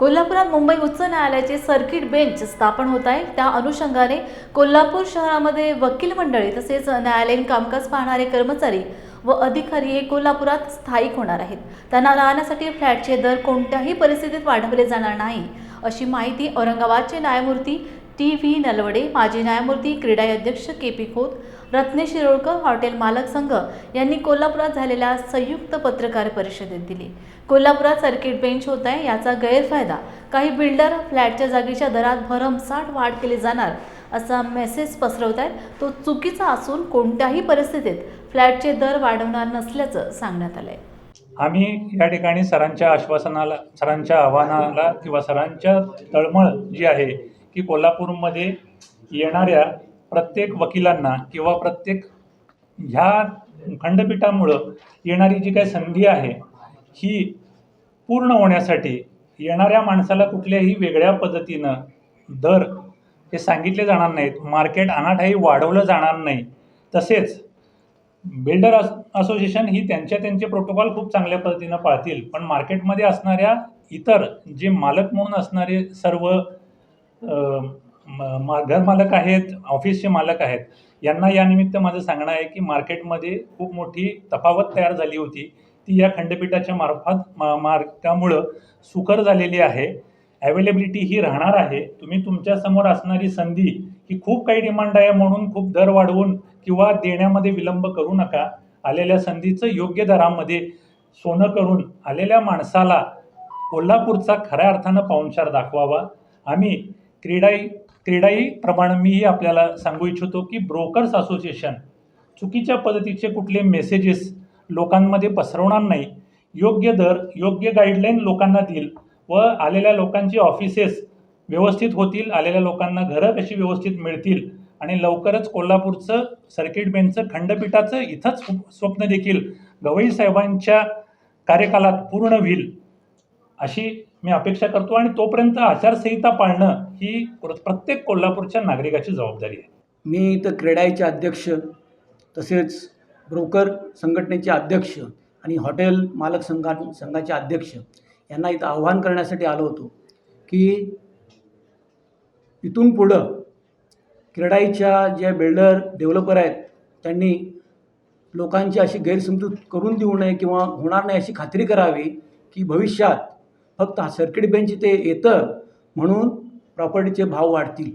कोल्हापुरात मुंबई उच्च न्यायालयाचे सर्किट बेंच स्थापन होत आहे. त्या अनुषंगाने कोल्हापूर शहरामध्ये वकील मंडळी तसेच न्यायालयीन कामकाज पाहणारे कर्मचारी व अधिकारी हे कोल्हापुरात स्थायिक होणार आहेत. त्यांना राहण्यासाठी फ्लॅटचे दर कोणत्याही परिस्थितीत वाढवले जाणार नाही अशी माहिती औरंगाबादचे न्यायमूर्ती टी व्ही नलवडे माजी न्यायमूर्ती क्रीडा अध्यक्ष K P Khot Ratnesh Shirolkar hotel मालक संघ यांनी कोल्हापुरात झालेल्या संयुक्त पत्रकार परिषदेत दिली. कोल्हापुरात सर्किट बेंच होत आहे याचा गैरफायदा. काही बिल्डर फ्लॅटच्या जागेच्या दरात भरमसाठ वाढ केली जाणार असा मेसेज पसरवत आहेत तो चुकीचा असून कोणत्याही परिस्थितीत फ्लॅटचे दर वाढवणार नसल्याचं सांगण्यात आलंय. आम्ही या ठिकाणी सरांच्या आश्वासनाला सरांच्या आव्हानाला किंवा सरांच्या तळमळ जी आहे की कोल्हापूरमध्ये येणाऱ्या प्रत्येक वकिलांना किंवा प्रत्येक ह्या खंडपीठामुळं येणारी जी काही संधी आहे ही पूर्ण होण्यासाठी येणाऱ्या माणसाला कुठल्याही वेगळ्या पद्धतीनं दर हे सांगितले जाणार नाहीत. मार्केट अनाठाही वाढवलं जाणार नाही. तसेच बिल्डर अस असोसिएशन ही त्यांच्या त्यांचे प्रोटोकॉल खूप चांगल्या पद्धतीनं पाळतील. पण मार्केटमध्ये असणाऱ्या इतर जे मालक म्हणून असणारे सर्व म- मा- घरमालक आहेत ऑफिसचे मालक आहेत यांना यानिमित्त माझं सांगणं आहे की मार्केटमध्ये खूप मोठी तफावत तयार झाली होती. ती या खंडपीठाच्या मार्फत मा मार त्यामुळं सुकर झालेली आहे. अवेलेबिलिटी ही राहणार आहे. तुम्ही तुमच्यासमोर असणारी संधी ही खूप काही डिमांड आहे म्हणून खूप दर वाढवून किंवा देण्यामध्ये विलंब करू नका. आलेल्या संधीचं योग्य दरामध्ये सोनं करून आलेल्या माणसाला कोल्हापूरचा खऱ्या अर्थानं पाहुणचार दाखवावा. आम्ही क्रीडाई क्रीडाई प्रमाणे मीही आपल्याला सांगू इच्छितो की ब्रोकर्स असोसिएशन चुकीच्या पद्धतीचे कुठले मेसेजेस लोकांमध्ये पसरवणार नाही. योग्य दर योग्य गाईडलाईन लोकांना देईल व आलेल्या लोकांची ऑफिसेस व्यवस्थित होतील आलेल्या लोकांना घरं कशी व्यवस्थित मिळतील आणि लवकरच कोल्हापूरचं सर्किट बेंचचं खंडपीठाचं इथंच स्वप्न देखील गवई साहेबांच्या कार्यकालात पूर्ण होईल अशी मी अपेक्षा करतो आणि तोपर्यंत आचारसंहिता पाळणं ही प्रत्येक कोल्हापूरच्या नागरिकाची जबाबदारी आहे. मी इथं क्रेडाईचे अध्यक्ष तसेच ब्रोकर संघटनेचे अध्यक्ष आणि हॉटेल मालक संघा संघाचे अध्यक्ष यांना इथं आव्हान करण्यासाठी आलो होतो की इथून पुढं क्रेडाईच्या ज्या बिल्डर डेव्हलपर आहेत त्यांनी लोकांची अशी गैरसमजूत करून देऊ नये किंवा होणार नाही अशी खात्री करावी की भविष्यात फक्त सर्किट बेंच ते येतं म्हणून प्रॉपर्टीचे भाव वाढतील.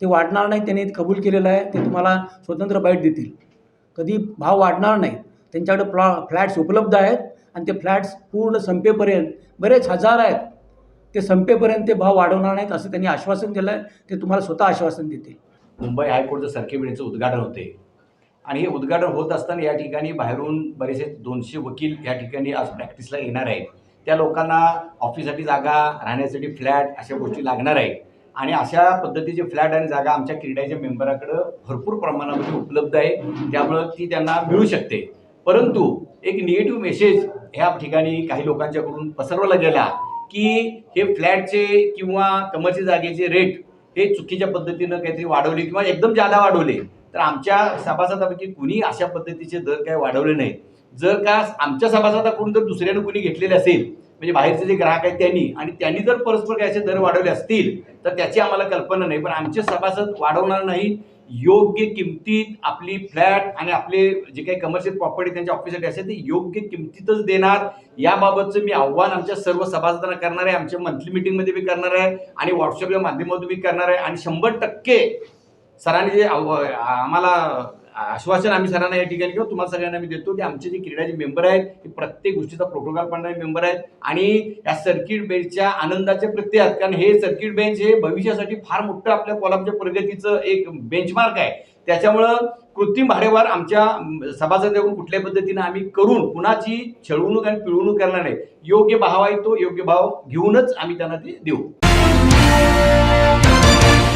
ते वाढणार नाही त्यांनी कबूल केलेलं आहे ते तुम्हाला स्वतंत्र बाईट देतील. कधी भाव वाढणार नाही त्यांच्याकडे प्लॉ फ्लॅट्स उपलब्ध आहेत आणि ते फ्लॅट्स पूर्ण संपेपर्यंत बरेच हजार आहेत ते संपेपर्यंत ते भाव वाढवणार नाहीत असं त्यांनी आश्वासन दिलं आहे ते तुम्हाला स्वतः आश्वासन देतील. मुंबई हायकोर्टचं सर्किट बेंचचं उद्घाटन होते. आणि हे उद्घाटन होत असताना या ठिकाणी बाहेरून बरेचसे दोनशे वकील या ठिकाणी आज प्रॅक्टिसला येणार आहेत. त्या लोकांना ऑफिससाठी जागा राहण्यासाठी फ्लॅट अशा गोष्टी लागणार आहेत. आणि अशा पद्धतीचे फ्लॅट आणि जागा आमच्या क्रीडाच्या मेंबराकडं भरपूर प्रमाणामध्ये उपलब्ध आहे. त्यामुळं ती त्यांना मिळू शकते. परंतु एक निगेटिव्ह मेसेज ह्या ठिकाणी काही लोकांच्याकडून पसरवला गेला की हे फ्लॅटचे किंवा कमर्शियल जागेचे रेट हे चुकीच्या पद्धतीनं काहीतरी वाढवले किंवा एकदम जादा वाढवले. तर आमच्या सभासदापैकी कुणी अशा पद्धतीचे दर काही वाढवले नाहीत. जर का आमच्या सभासदाकडून जर दुसऱ्यानं कुणी घेतलेले असेल म्हणजे बाहेरचे जे ग्राहक आहेत त्यांनी आणि त्यांनी जर परस्पर काय दर वाढवले असतील तर त्याची आम्हाला कल्पना नाही. पण आमचे सभासद वाढवणार नाही योग्य किमतीत आपली फ्लॅट आणि आपले जे काही कमर्शियल प्रॉपर्टी त्यांच्या ऑफिससाठी असेल ते योग्य किमतीतच देणार. याबाबतचं मी आव्हान आमच्या सर्व सभासदांना करणार आहे आमच्या मंथली मिटिंगमध्ये मी करणार आहे आणि व्हॉट्सअपच्या माध्यमातून मी करणार आहे. आणि शंभर टक्के सरांनी जे आम्हाला आश्वासन आम्ही सरांना या ठिकाणी किंवा तुम्हाला सगळ्यांना मी देतो की आमचे जे क्रीडाचे मेंबर आहेत ते प्रत्येक गोष्टीचा प्रोटोकॉल पाळणारे मेंबर आहेत. आणि या सर्किट बेंचच्या आनंदाचे प्रत्यय आहेत कारण हे सर्किट बेंच हे भविष्यासाठी फार मोठं आपल्या कोल्हापूरच्या प्रगतीचं एक बेंचमार्क आहे. त्याच्यामुळं कृत्रिम भाडेवार आमच्या अं, सभासदाकडून कुठल्या पद्धतीनं आम्ही करून कुणाची छळवणूक आणि पिळवणूक करणार नाही. योग्य भाव आहे तो योग्य भाव घेऊनच आम्ही त्यांना ते देऊ.